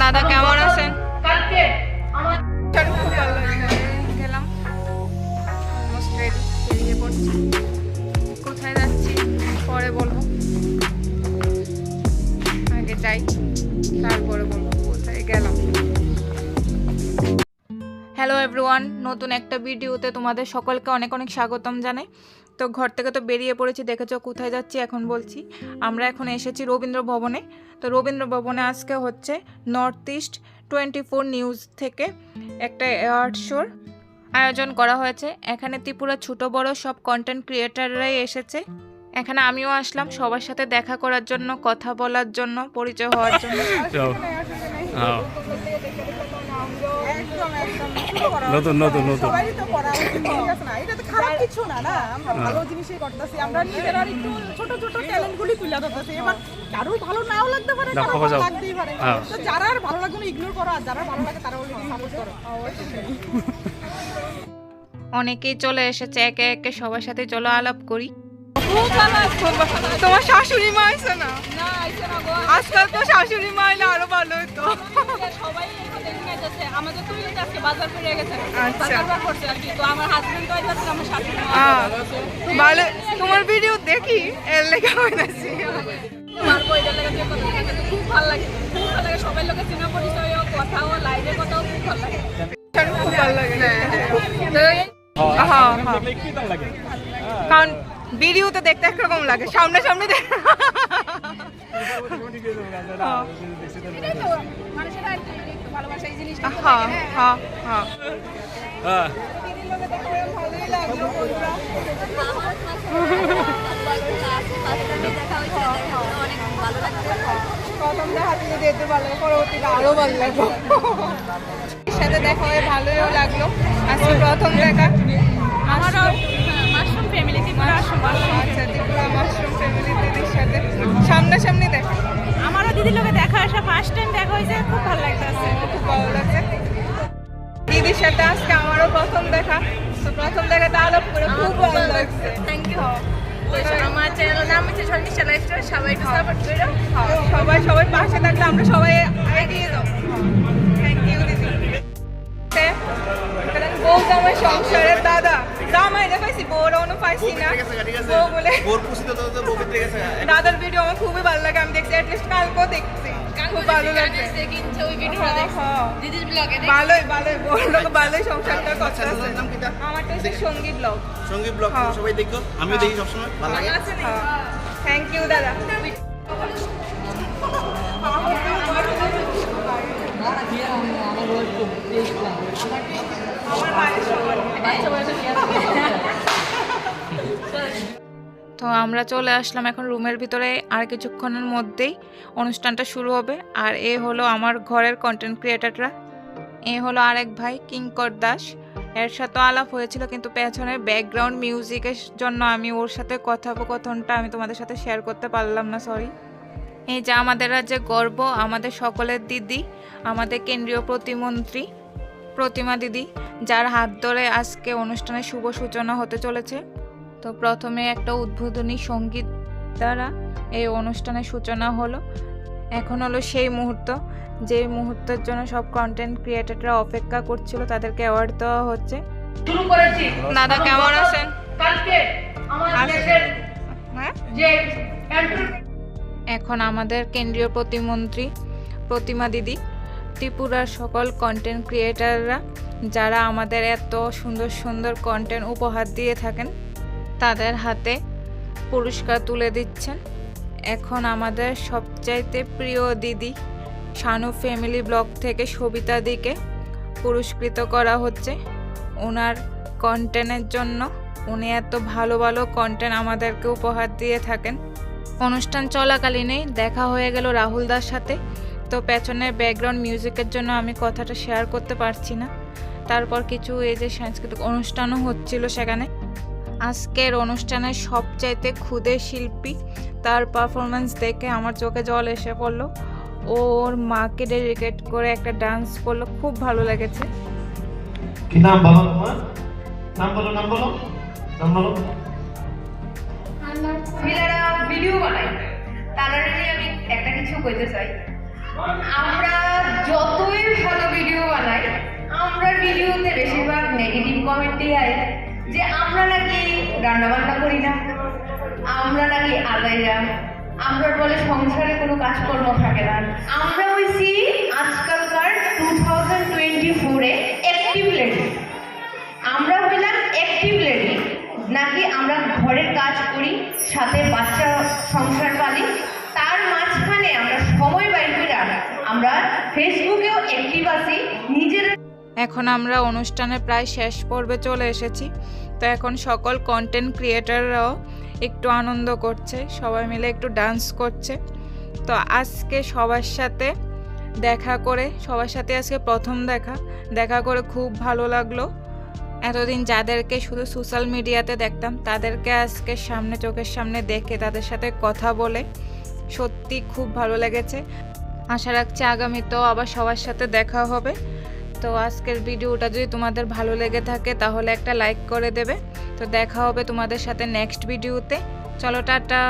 দাদা, কেমন আছেন? খুব গেলাম কোথায় যাচ্ছি? পরে বলব। আগে যাই, তারপরে বলব কোথায় গেলাম। হ্যালো এভরিওয়ান নতুন একটা ভিডিওতে তোমাদের সকলকে অনেক অনেক স্বাগতম জানাই। তো ঘর থেকে তো বেরিয়ে পড়েছি, দেখেছ কোথায় যাচ্ছি এখন বলছি। আমরা এখন এসেছি রবীন্দ্র ভবনে। তো রবীন্দ্র ভবনে আজকে হচ্ছে North East twenty four news থেকে একটা অ্যাওয়ার্ড শোর আয়োজন করা হয়েছে। এখানে ত্রিপুরা ছোট বড় সব কন্টেন্ট ক্রিয়েটাররাই এসেছে। এখানে আমিও আসলাম সবার সাথে দেখা করার জন্য, কথা বলার জন্য, পরিচয় হওয়ার জন্য। একদম একদম। নতুন নতুন নতুন। সবারই তো করা উচিত, না? এটা তো খারাপ কিছু না না? আমরা ভালো জিনিসই করতেছি। আমরা নিজেরা একটু ছোট ছোট ট্যালেন্ট তুলে ধরতেছি। এবার কারোর ভালো নাও লাগতে পারে না, ভালো লাগতেই পারে। হ্যাঁ। তো যারা আর ভালো লাগবে ইগনোর করো আর যারা ভালো লাগে তারা অলরেডি সাপোর্ট করো। অনেকেই চলে এসেছে একে একে সবার সাথে চলো আলাপ করি। তোমার শাশুড়ি মা আছে না? আজকাল তো শাশুড়ি মা এলে আরও ভালো হতো সবাই আমাদের নিয়ে যাচ্ছে আমাদের তো মিলে আজকে বাজার করে গেছে আচ্ছা। করছে আর কি। তো আমার হাজবেন্ড তো যাচ্ছে আমার শাশুড়ি ভালো তোমার ভিডিও দেখি এর লেগে হইতাছি পারব এটার লাগে যে কথা তো খুব ভালো লাগে। খুব ভালো লাগে সবাই লোকের চেনা পরিচয় কথাও লাইভে কথাও খুব ভালো লাগে। খুব ভালো লাগে। হ্যাঁ, হ্যাঁ। কারণ ভিডিওতে দেখতে একরকম লাগে। সামনে সামনে দেখ তো হ্যাঁ। হ্যাঁ। হ্যাঁ। সাথে দেখা হয়ে ভালোও লাগল। আজকে প্রথম দেখা। আমারও মাশরুম ফ্যামিলি ত্রিপুরা আচ্ছা ত্রিপুরা মাশরুম ফ্যামিলি দিদির সাথে সামনাসামনি দেখা। দিদির লোকে দেখা আসা ফার্স্ট টাইম দেখা হয়েছে খুব ভালো লাগতেছে। খুব ভালো লাগছে। দিদির সাথে আজকে আমারও প্রথম দেখা। তো প্রথম দেখাতে আলাপ করে খুব ভালো লাগছে। থ্যাংক ইউ আমার চ্যানেল নাম হচ্ছে শর্মিষ্ঠা লাইফস্টাইল সবাই একটু সাপোর্ট করো। সবাই সবাই পাশে থাকলে আমরা সবাই এগিয়ে যাব। থ্যাংক ইউ দিদি। বউ তো আমার সংসারের দাদা। জামাই না পাইছি বউরাও পাইছি না। বউ বলে দাদার ভিডিও আমার খুবই ভালো লাগে আমি দেখছি অ্যাটলিস্ট কালকেও দেখছি। খুব ভালো লাগছে। হ্যাঁ, হ্যাঁ। ভালোই ভালোই বলল ভালোই সংসারটা আচ্ছা, আমারটা হচ্ছে সংগীত ব্লগ সংগীত ব্লগ হ্যাঁ। সবাই দেখো আমিও দেখি সবসময় ভালো লাগে। থ্যাংক ইউ দাদা। তো আমরা চলে আসলাম এখন রুমের ভিতরে আর কিছুক্ষণের মধ্যেই অনুষ্ঠানটা শুরু হবে। আর এ হলো আমার ঘরের কন্টেন্ট ক্রিয়েটাররা এ হলো আরেক ভাই কিঙ্কর দাস। এর সাথে আলাপ হয়েছিল, কিন্তু পেছনের ব্যাকগ্রাউন্ড মিউজিকের জন্য আমি ওর সাথে কথোপকথনটা আমি তোমাদের সাথে শেয়ার করতে পারলাম না সরি এই যে আমাদের রাজ্যে গর্ব, আমাদের সকলের দিদি, আমাদের কেন্দ্রীয় প্রতিমন্ত্রী, প্রতিমা দিদি, যার হাত ধরে আজকে অনুষ্ঠানের শুভ সূচনা হতে চলেছে। তো প্রথমে একটা উদ্বোধনী সংগীত দ্বারা এই অনুষ্ঠানের সূচনা হলো। এখন হলো সেই মুহূর্ত যে মুহূর্তের জন্য সব কন্টেন্ট ক্রিয়েটররা অপেক্ষা করছিল তাদেরকে অ্যাওয়ার্ড দেওয়া হচ্ছে। শুরু করেছি। দাদা কেমন আছেন? হ্যাঁ? যে এখন আমাদের কেন্দ্রীয় প্রতিমন্ত্রী প্রতিমা দিদি ত্রিপুরার সকল কন্টেন্ট ক্রিয়েটাররা যারা আমাদের এত সুন্দর সুন্দর কন্টেন্ট উপহার দিয়ে থাকেন তাদের হাতে পুরস্কার তুলে দিচ্ছেন। এখন আমাদের সবচাইতে প্রিয় দিদি শানু ফ্যামিলি ব্লগ থেকে সবিতা দিকে পুরস্কৃত করা হচ্ছে। ওনার কন্টেন্টের জন্য উনি এত ভালো ভালো কন্টেন্ট আমাদেরকে উপহার দিয়ে থাকেন। অনুষ্ঠান চলাকালীনই দেখা হয়ে গেল রাহুল দার সাথে। তো পেছনের ব্যাকগ্রাউন্ড মিউজিকের জন্য আমি কথাটা শেয়ার করতে পারছি না। তারপর কিছু এই যে সাংস্কৃতিক অনুষ্ঠানও হচ্ছিল সেখানে। আজকের অনুষ্ঠানের সবচাইতে ক্ষুদে শিল্পী তার পারফরমেন্স দেখে আমার চোখে জল এসে পড়ল। ওর মাকে ডেডিকেট করে একটা ডান্স করল খুব ভালো লেগেছে। কি নাম বলো তোমার? নাম বলো নাম বলো নাম বলো। মহিলারা ভিডিও বানায়। তারা নিয়ে আমি একটা কিছু কইতে চাই। আমরা যতই ভালো ভিডিও বানাই আমরা ভিডিওতে বেশিরভাগ নেগেটিভ কমেন্টই আয় যে আমরা নাকি রান্না বান্না করি না, আমরা নাকি আদায়রা আমরা বলে সংসারে কোনো কাজকর্ম থাকে না। আমরা হয়েছি আজকালকার টু থাউজেন্ড টোয়েন্টি ফোরে অ্যাক্টিভ লেডি আমরা হইলাম অ্যাক্টিভ লেডি নাকি আমরা ঘরের কাজ করি, সাথে বাচ্চা সংসার পালি, তার মাঝখানে আমরা সময় বাইর করে আমরা ফেসবুকেও অ্যাক্টিভ আছি, নিজের এখন আমরা অনুষ্ঠানের প্রায় শেষ পর্বে চলে এসেছি। তো এখন সকল কন্টেন্ট ক্রিয়েটাররাও একটু আনন্দ করছে, সবাই মিলে একটু ডান্স করছে। তো আজকে সবার সাথে দেখা করে, সবার সাথে আজকে প্রথম দেখা দেখা করে খুব ভালো লাগল। এতদিন যাদেরকে শুধু সোশ্যাল মিডিয়াতে দেখতাম, তাদেরকে আজকে সামনে, চোখের সামনে দেখে তাদের সাথে কথা বলে সত্যি খুব ভালো লেগেছে। আশা রাখছি আগামীতেও আবার সবার সাথে দেখা হবে। তো আজকের ভিডিওটা যদি তোমাদের ভালো লেগে থাকে, তাহলে একটা লাইক করে দেবে। তো দেখা হবে তোমাদের সাথে নেক্সট ভিডিওতে চলো, টাটা।